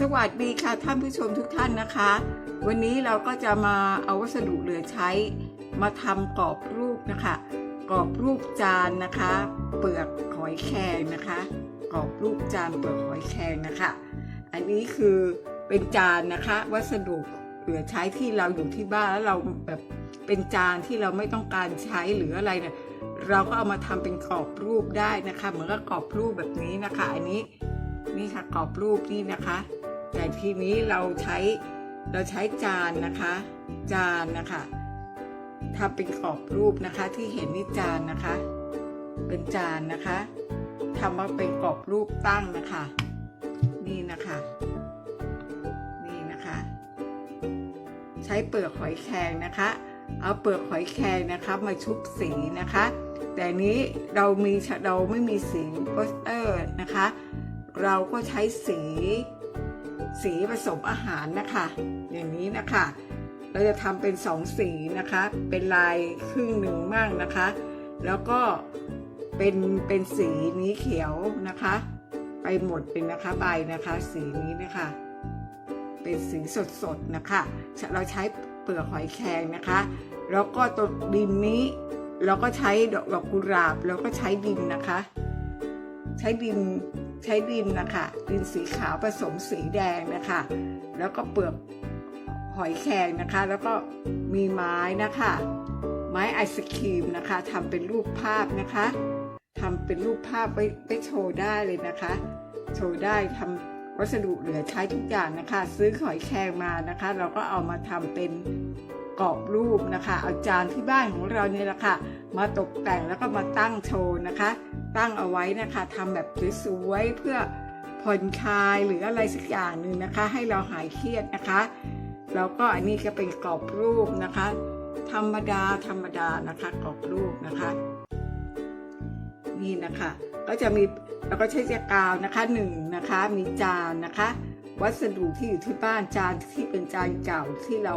สวัสดีค่ะท่านผู้ชมทุกท่านนะคะ วันนี้เราก็จะมาเอาวัสดุเหลือใช้ มาทำกรอบรูปนะคะ กรอบรูปจานนะคะ เปลือกหอยแครงนะคะ กรอบรูปจานเปลือกหอยแครงนะคะ อันนี้คือเป็นจานนะคะ วัสดุเหลือใช้ที่เราอยู่ที่บ้านแล้วเราแบบเป็นจานที่เราไม่ต้องการใช้หรืออะไรเนี่ยเราก็เอามาทำเป็นกรอบรูปได้นะคะ เหมือนกับกรอบรูปแบบนี้นะคะ อันนี้นี่ค่ะกรอบรูปนี่นะคะ แต่ทีนี้เราใช้เราใช้จานนะคะ จานนะคะทำเป็นกรอบรูปนะคะที่เห็นนี่จานนะคะ เป็นจานนะคะทำมาเป็นกรอบรูปตั้งนะคะ นี่นะคะ นี่นะคะ ใช้เปลือกหอยแครงนะคะ เอาเปลือกหอยแครงนะคะ มาชุบสีนะคะ แต่นี้เรามีเราไม่มีสีโปสเตอร์นะคะ เราก็ใช้สี สีผสมอาหารนะคะ อย่างนี้นะคะ เราจะทำเป็นสองสีนะคะ เป็นลายครึ่งหนึ่งมั่งนะคะ แล้วก็เป็นเป็นสีนี้เขียวนะคะ ไปหมดเป็นนะคะใบนะคะ สีนี้นะคะ เป็นสีสดๆนะคะ เราใช้เปลือกหอยแครงนะคะ แล้วก็ตัวดินนี้เราก็ใช้ดอกดอกกุหลาบ แล้วก็ใช้ดินนะคะ ใช้ดิน ใช้ดินนะคะดินสีขาวผสมสีแดงนะคะ แล้วก็เปลือกหอยแครงนะคะ แล้วก็มีไม้นะคะ ไม้ไอศครีมนะคะทำเป็นรูปภาพนะคะทำเป็นรูปภาพไว้ไว้โชว์ได้เลยนะคะ โชว์ได้ทำวัสดุเหลือใช้ทุกอย่างนะคะ ซื้อหอยแครงมานะคะ เราก็เอามาทำเป็นกรอบรูปนะคะ เอาจานที่บ้านของเราเนี่ยแหละค่ะ มาตกแต่งแล้วก็มาตั้งโชว์นะคะ ตั้งเอาไว้นะคะทำแบบสวยๆเพื่อผ่อนคลายหรืออะไรสักอย่างหนึ่งนะคะ ให้เราหายเครียดนะคะแล้วก็อันนี้ก็เป็นกรอบรูปนะคะ ธรรมดาธรรมดานะคะกรอบรูปนะคะ นี่นะคะก็จะมีแล้วก็ใช้เจกาวนะคะหนึ่งนะคะมีจานนะคะ วัสดุที่อยู่ที่บ้านจานที่เป็นจานเก่าที่เรา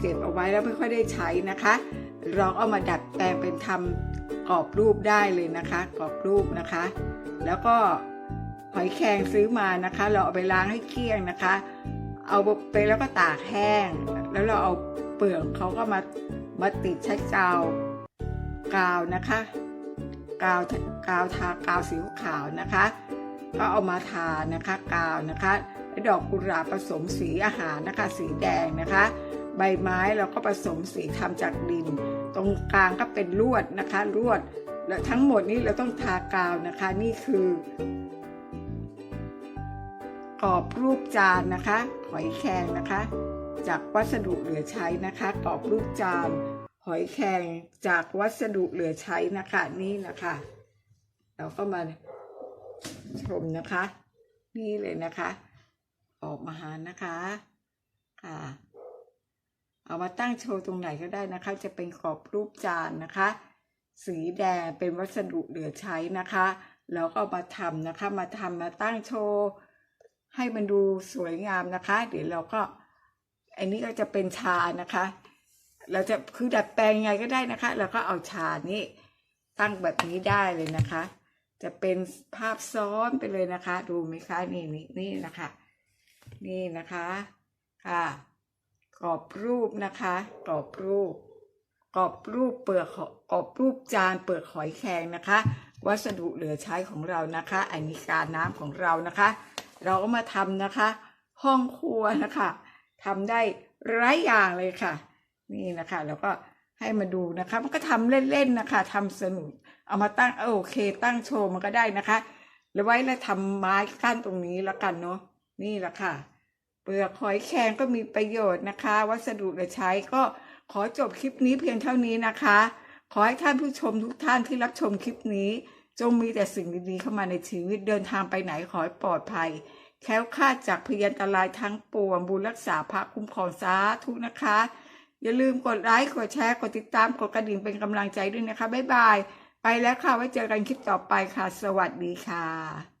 เก็บเอาไว้แล้วไม่ค่อยได้ใช้นะคะ เราเอามาดัดแปลงเป็นทำ กรอบรูปได้เลยนะคะ กรอบรูปนะคะ แล้วก็หอยแครงซื้อมานะคะ เราเอาไปล้างให้เกลี้ยงนะคะ เอาไปแล้วก็ตากแห้ง แล้วเราเอาเปลือกเขาก็มามาติดใช้กาวกาวนะคะกาวกาวทากาวสีขาวนะคะ ก็เอามาทานะคะกาวนะคะและดอกกุหลาบผสมสีอาหารนะคะ สีแดงนะคะ ใบไม้เราก็ผสมสีทำจากดิน ตรงกลางก็เป็นลวดนะคะลวด และทั้งหมดนี้เราต้องทากาวนะคะนี่คือกรอบรูปจานนะคะหอยแครงนะคะ จากวัสดุเหลือใช้นะคะกรอบรูปจาน หอยแครงจากวัสดุเหลือใช้นะคะนี่นะคะ เราก็มาชมนะคะ นี่เลยนะคะ ออกมาหานะคะ เอามาตั้งโชว์ตรงไหนก็ได้นะคะ จะเป็นกรอบรูปจานนะคะ สีแดงเป็นวัสดุเหลือใช้นะคะแล้วก็เอามาทำนะคะ มาทำมาตั้งโชว์ให้มันดูสวยงามนะคะ เดี๋ยวเราก็ อันนี้ก็จะเป็นชานะคะ เราจะคือดัดแปลงยังไงก็ได้นะคะ เราก็เอาชานี้ตั้งแบบนี้ได้เลยนะคะ จะเป็นภาพซ้อนไปเลยนะคะ ดูไหมคะนี่นี่นี่นะคะ นี่นะคะ ค่ะ กรอบรูปนะคะ กรอบรูป กรอบรูปเปลือกหกรอบรูปจานเปลือกหอยแครงนะคะ วัสดุเหลือใช้ของเรานะคะ อันนี้การน้ำของเรานะคะ เราก็มาทำนะคะ ห้องครัวนะคะทำได้หลายอย่างเลยค่ะ นี่นะคะแล้วก็ให้มาดูนะคะ มันก็ทำเล่นๆนะคะทำสนุกเอามาตั้งโอเค ตั้งโชว์มันก็ได้นะคะแล้วไว้แล้วทำไม้กั้นตรงนี้แล้วกันเนาะนี่แหละค่ะ เปลือกหอยแครงก็มีประโยชน์นะคะ วัสดุเหลือใช้ก็ขอจบคลิปนี้เพียงเท่านี้นะคะ ขอให้ท่านผู้ชมทุกท่านที่รับชมคลิปนี้ จงมีแต่สิ่งดีๆเข้ามาในชีวิตเดินทางไปไหนขอให้ปลอดภัย แค้วคลาดจากพยันตรายทั้งปวงบุญรักษาพระคุ้มครองสาธุนะคะ อย่าลืมกดไลค์กดแชร์กดติดตามกดกระดิ่งเป็นกำลังใจด้วยนะคะบ๊ายบาย ไปแล้วค่ะไว้เจอกันคลิปต่อไปค่ะ สวัสดีค่ะ